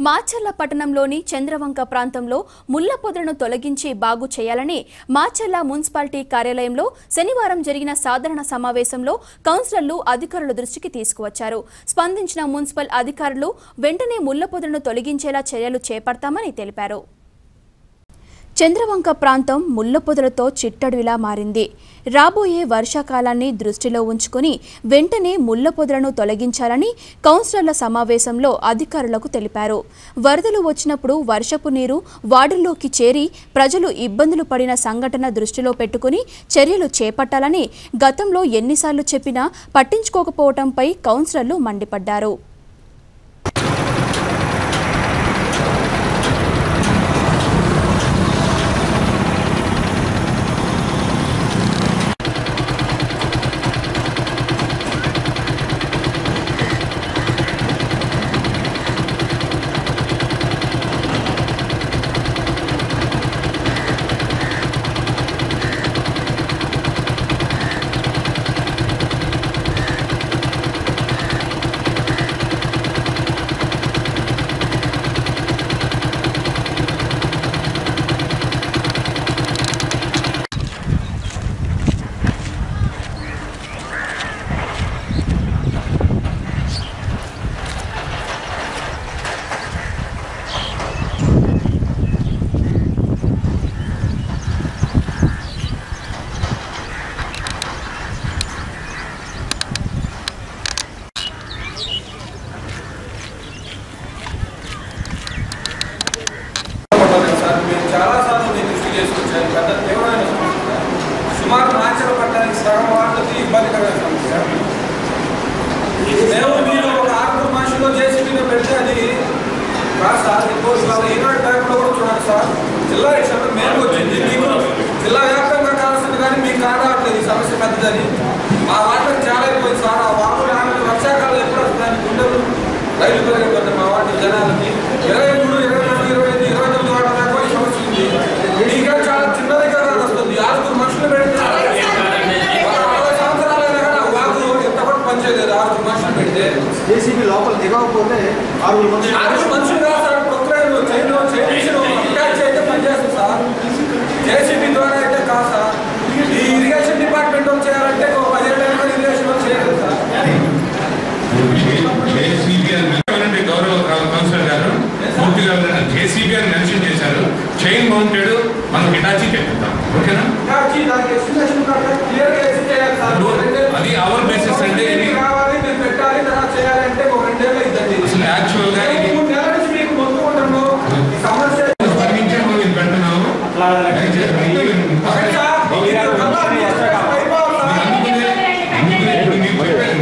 మాచర్ల పట్టణంలోని చంద్రవంక ప్రాంతంలో ముళ్ళ పొదలను తొలగించి బాగు చేయాలని మాచర్ల మున్సిపాలిటీ కార్యాలయంలో శనివారం జరిగిన సాధారణ సమావేశంలో కౌన్సిలర్లు అధికారుల దృష్టికి తీసుకువచ్చారు. స్పందించిన మున్సిపల్ అధికారులు వెంటనే ముళ్ళ పొదలను తొలగించేలా చర్యలు చేపడతామని తెలిపారు. చంద్రవంక ప్రాంతం ముళ్ళ పొదలతో మారింది. రాబోయే వర్షాకాలాన్ని దృష్టిలో ఉంచుకుని వెంటనే ముళ్ళపొదలను తొలగించాలని కౌన్సిలర్ల సమావేశంలో అధికారులకు తెలిపారు. వరదలు వచ్చినప్పుడు వర్షపు నీరు వార్డుల్లోకి చేరి ప్రజలు ఇబ్బందులు పడిన సంఘటన దృష్టిలో పెట్టుకుని చర్యలు చేపట్టాలని గతంలో ఎన్నిసార్లు చెప్పినా పట్టించుకోకపోవడంపై కౌన్సిలర్లు మండిపడ్డారు. పట్టలేదు సార్. మేము చాలాసార్లు నేను దృష్టి చేసుకొచ్చాను పెద్ద తీవ్రమైన సమస్య. సుమారు మాచల పట్టడానికి సగం వాళ్ళకి ఇబ్బందికరమైన సమస్య. మేము మీరు ఒక ఆరుగురు చేసి మీద పెడితే అది కాదు సార్. ఇంకోటి సార్ ఈనాడు బ్యాంకులో కూడా చూడండి సార్. జిల్లా ఎలక్షన్ మేము వచ్చింది. మీకు జిల్లా వ్యాప్తంగా కావాల్సింది కానీ మీకు కావట్లేదు ఈ సమస్య పెద్దదని. మా వాటికి చాలా అయిపోయింది సార్. పనిచేయలేదు ఆరుగురు మనుషులు పెడితే జేసీబీ లోపల దిగకపోతే ఆరుగురు ఆరుగురు మనుషులు కాదు సార్ అటాచ్ అయితే పనిచేస్తుంది సార్. జేసీబీ ద్వారా అయితే కాదు సార్. ఈ ఇరిగేషన్ డిపార్ట్మెంట్ వాళ్ళు చేయాలంటే ఒక పదిహేడు ఏళ్ళ ఇరిగేషన్ వాళ్ళు చేయలేదు సార్. గౌరవ కౌన్సిలర్ గారు. పూర్తిగా జేసీబీ అని మెన్షన్ చేశారు. చైన్ మౌంటెడ్ మనం హిటాచి ఓకేనా? దానికి దానికి ఎస్టిమేషన్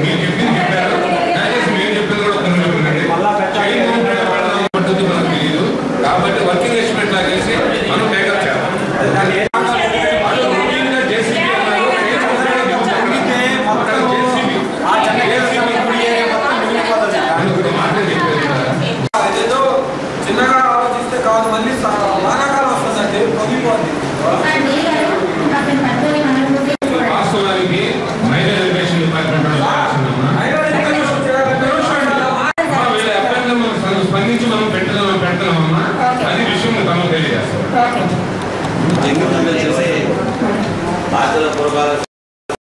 మీరు చెప్పింది చెప్పారు. దయచేసి మీరు చెప్పింది కూడా కొన్ని పెడదాం పద్ధతి మనకు తెలియదు. కాబట్టి వర్కింగ్ ఎస్టిమేట్ లాగేసి మనం టేకప్ చేద్దాం వాళ్ళు routine గా JCB అన్నారు, చైన్ మౌంటెడ్ తమకు తెలియజేస్తాం